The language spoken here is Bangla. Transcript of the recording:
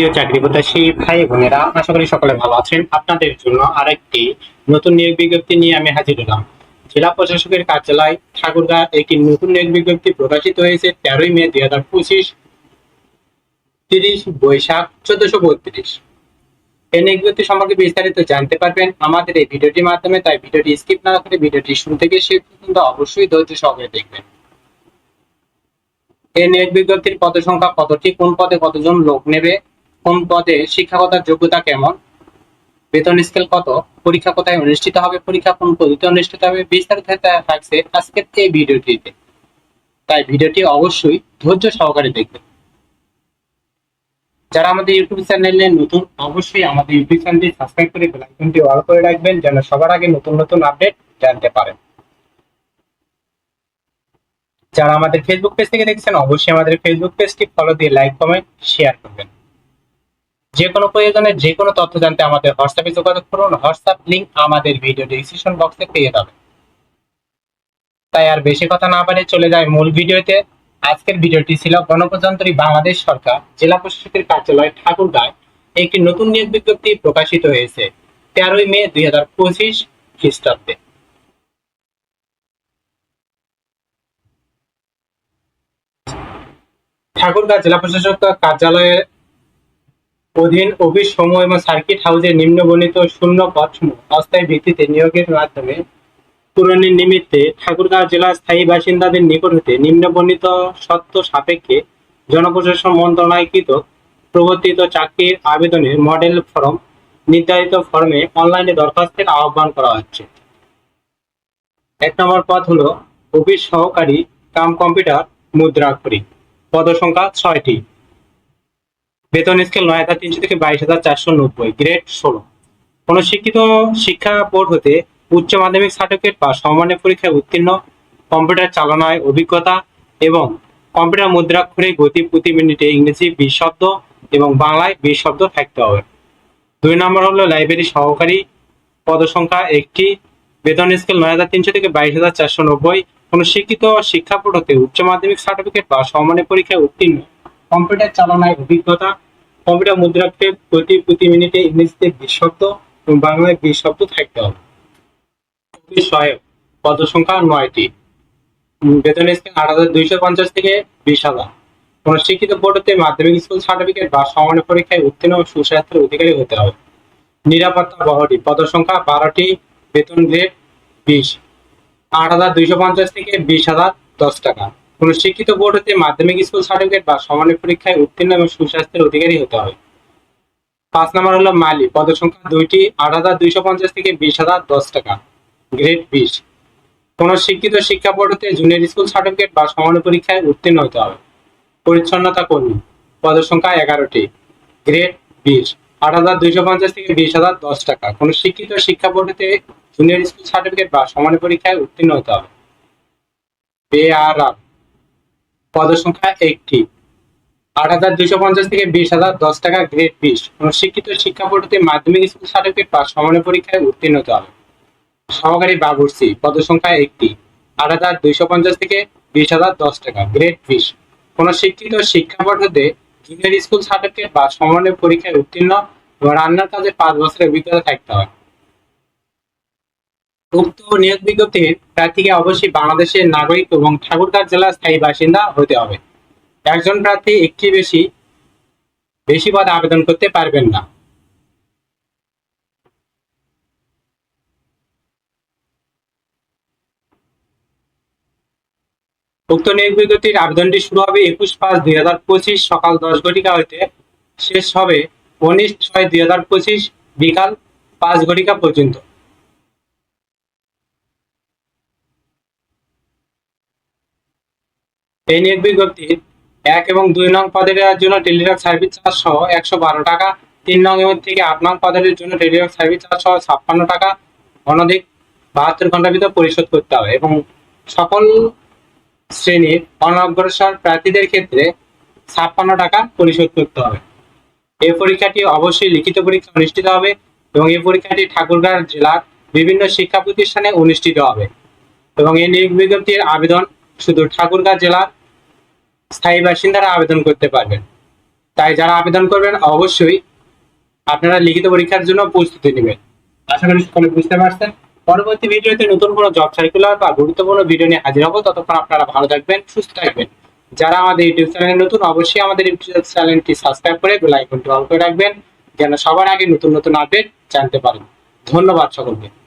প্রিয় চাকরি প্রত্যাশী ভাই বোনেরা, আশা করি সকলে ভালো আছেন। আপনাদের জন্য আরেকটি নতুন নিয়োগ বিজ্ঞপ্তি নিয়ে আমি হাজির হলাম। জেলা প্রশাসকের কার্যালয় ঠাকুরগাঁ একটি নতুন নিয়োগ বিজ্ঞপ্তি প্রকাশিত হয়েছে তেরোই মে দুই হাজার পঁচিশ, তিরিশ বৈশাখ চোদ্দশো বত্রিশ। এই নিয়োগ বিজ্ঞপ্তি সম্পর্কে বিস্তারিত জানতে পারবেন আমাদের এই ভিডিওটির মাধ্যমে, তাই ভিডিওটি স্কিপ না করে ভিডিওটি শুরু থেকে শেষ পর্যন্ত অবশ্যই ধৈর্য সহকারে দেখবেন। এই নিয়োগ বিজ্ঞপ্তির পদ সংখ্যা কতটি, কোন পদে কতজন লোক নেবে কোন পদে শিক্ষাগত যোগ্যতা কেমন? বেতন স্কেল কত? পরীক্ষা কোথায় অনুষ্ঠিত হবে? পরীক্ষা কোন পদ্ধতিতে অনুষ্ঠিত হবে? বিস্তারিত থাকছে আজকের এই ভিডিওটিতে। তাই ভিডিওটি অবশ্যই ধৈর্য সহকারে দেখবেন। যারা আমাদের ইউটিউব চ্যানেলে নতুন, অবশ্যই আমাদের ইউটিউব চ্যানেলটি সাবস্ক্রাইব করে বেল আইকনটি অল করে রাখবেন, যেন সবার আগে নতুন নতুন আপডেট জানতে পারেন। যারা আমাদের ফেসবুক পেজ থেকে দেখছেন, অবশ্যই আমাদের ফেসবুক পেজটি ফলো দিয়ে লাইক কমেন্ট শেয়ার করবেন। যে কোনো প্রয়োজনে যে কোনো তথ্য জানতে আমাদের হোয়াটসঅ্যাপে যোগাযোগ করুন। হোয়াটসঅ্যাপ লিংক আমাদের ভিডিও ডিসক্রিপশন বক্সে পেয়ে যাবেন। তাই আর বেশি কথা না বাড়িয়ে চলে যায় মূল ভিডিওতে। আজকের ভিডিওটি ছিল গণপ্রজাতন্ত্রী বাংলাদেশ সরকার, জেলা প্রশাসকের কার্যালয় ঠাকুরগাঁয়। একটি নতুন নিয়োগ বিজ্ঞপ্তি প্রকাশিত হয়েছে তেরোই মে দুই হাজার পঁচিশ খ্রিস্টাব্দে। ঠাকুরগাঁ জেলা প্রশাসক কার্যালয়ের অধীন অফিস সমূহ এবং সার্কিট হাউসের নিম্নবর্ণিত শূন্য পদসমূহ অস্থায়ী ভিত্তিতে নিয়োগের মাধ্যমে পূরণের নিমিত্তে ঠাকুরগাঁও জেলার স্থায়ী বাসিন্দাদের নিকট হতে নিম্নবর্ণিত সত্য সাপেক্ষে জনপ্রশাসন মন্ত্রণালয়কৃত প্রবর্তিত চাকরির আবেদনের মডেল ফর্ম নির্ধারিত ফর্মে অনলাইনে দরখাস্তের আহ্বান করা হচ্ছে। এক নম্বর পদ হলো অফিস সহকারী কাম কম্পিউটার মুদ্রাক্ষরী পদসংখ্যা ছয়টি। বেতন স্কেল নয় হাজার তিনশো থেকে বাইশ হাজার চারশো নব্বই গ্রেড ষোলো। কোনো শিক্ষিত শিক্ষা বোর্ড হতে উচ্চ মাধ্যমিক সার্টিফিকেট বা সমমানের পরীক্ষায় উত্তীর্ণ কম্পিউটার চালনায় অভিজ্ঞতা এবং কম্পিউটার মুদ্রাক্ষরে গতি প্রতি মিনিটে ইংরেজি বিশ শব্দ এবং বাংলায় বিশ শব্দ থাকতে হবে। দুই নম্বর হলো লাইব্রেরি সহকারী পদসংখ্যা একটি। বেতন স্কেল নয় হাজার তিনশো থেকে বাইশ হাজার চারশো নব্বই। কোনো শিক্ষিত শিক্ষা বোর্ড হতে উচ্চ মাধ্যমিক সার্টিফিকেট বা সমমানের পরীক্ষায় উত্তীর্ণ কম্পিউটার চালনায় অভিজ্ঞতা, কম্পিউটার মুদ্রাক্ষরে প্রতি প্রতি মিনিটে ইংরেজিতে বিশ শব্দ এবং বাংলায় বিশ শব্দ থাকতে হবে। সহায়ক পদ সংখ্যা নয়টি। বেতন স্কেল আট হাজার দুইশো পঞ্চাশ থেকে বিশ হাজার। কোন শিক্ষিত বোর্ড হতে মাধ্যমিক স্কুল সার্টিফিকেট বা সমানের পরীক্ষায় উত্তীর্ণ সুস্বাস্থ্যের অধিকারী হতে হবে। নিরাপত্তা বহরটি পদ সংখ্যা বারোটি, বেতন গ্রেড বিশ। আট হাজার দুইশো পঞ্চাশ থেকে বিশ হাজার দশ টাকা। কোন শিক্ষিত বোর্ড হতে মাধ্যমিক স্কুল সার্টিফিকেট বা সমানের পরীক্ষায় উত্তীর্ণ এবং সুস্বাস্থ্যের অধিকারী হতে হবে। পাঁচ নম্বর হলো মালি। পদ সংখ্যা দুইটি, আট হাজার দুইশো পঞ্চাশ থেকে বিশ হাজার দশ টাকা গ্রেড বিশ। কোন শিক্ষিত শিক্ষা বোর্ড হতে জুনিয়র স্কুল সার্টিফিকেট বা সমানের পরীক্ষায় উত্তীর্ণ হতে হবে। পরিচ্ছন্নতা কর্মী। পদ সংখ্যা এগারোটি গ্রেড বিশ। আট হাজার দুইশো পঞ্চাশ থেকে বিশ হাজার দশ টাকা। কোন শিক্ষিত শিক্ষা বোর্ড হতে জুনিয়র স্কুল সার্টিফিকেট বা সমানের পরীক্ষায় উত্তীর্ণ হতে হবে। বে আর বেআরআর পদ সংখ্যা একটি। আট হাজার দুইশো পঞ্চাশ থেকে বিশ হাজার দশ টাকা গ্রেড বিশ। কোন শিক্ষিত শিক্ষা হতে মাধ্যমিক স্কুল সার্টিফিকেট বা সমানের পরীক্ষায় উত্তীর্ণ হবে। সহকারী বাবুর্চি পদ সংখ্যা একটি। আট হাজার দুইশো পঞ্চাশ থেকে বিশ হাজার দশ টাকা গ্রেড বিশ। কোন শিক্ষিত শিক্ষা হতে জুনিয়র স্কুল সার্টিফিকেট বা সমানের পরীক্ষায় উত্তীর্ণ এবং রান্নার কাজে পাঁচ বছরের অভিজ্ঞতা থাকতে হবে উক্ত নিয়োগ বিজ্ঞপ্তির প্রার্থীকে অবশ্যই বাংলাদেশের নাগরিক এবং ঠাকুরগাঁও জেলার স্থায়ী বাসিন্দা হতে হবে। একজন প্রার্থী একটি বেশি বেশি পদ আবেদন করতে পারবেন না। উক্ত নিয়োগ বিজ্ঞপ্তির আবেদনটি শুরু হবে একুশ পাঁচ দুই হাজার পঁচিশ সকাল দশ ঘটিকা হইতে। শেষ হবে উনিশ ছয় দুই হাজার পঁচিশ বিকাল পাঁচ ঘটিকা পর্যন্ত। এই নিয়োগ বিজ্ঞপ্তির এক এবং দুই নং পদের জন্য টেলিটক সার্ভিস চার্জ সহ একশো বারো টাকা, তিন নং এবং থেকে আট নং পদের জন্য টেলিটক সার্ভিস চার্জ সহ ছাপ্পান্ন টাকা। অনধিক বাহাত্তর ঘণ্টার ভিতর পরিশোধ করতে হবে এবং সকল শ্রেণির অনগ্রসর প্রার্থীদের ক্ষেত্রে ছাপ্পান্ন টাকা পরিশোধ করতে হবে। এই পরীক্ষাটি অবশ্যই লিখিত পরীক্ষা অনুষ্ঠিত হবে এবং এই পরীক্ষাটি ঠাকুরগাঁও জেলার বিভিন্ন শিক্ষা প্রতিষ্ঠানে অনুষ্ঠিত হবে। এবং এই নিয়োগ বিজ্ঞপ্তির আবেদন শুধু ঠাকুরগাঁও জেলার স্থায়ী বাসিন্দারা আবেদন করতে পারবেন। তাই যারা আবেদন করবেন, অবশ্যই আপনারা লিখিত পরীক্ষার জন্য প্রস্তুতি নেবেন। আশা করি সকলে বুঝতে পারছেন। পরবর্তী ভিডিওতে নতুন কোনো জব সার্কুলার বা গুরুত্বপূর্ণ ভিডিও নিয়ে হাজির হব। ততক্ষণ আপনারা ভালো থাকবেন, সুস্থ থাকবেন। যারা আমাদের ইউটিউব চ্যানেলে নতুন, অবশ্যই আমাদের ইউটিউব চ্যানেলটি সাবস্ক্রাইব করে আইকনটি অন করে রাখবেন। যেন সবার আগে নতুন নতুন আপডেট জানতে পারেন। ধন্যবাদ সকলকে।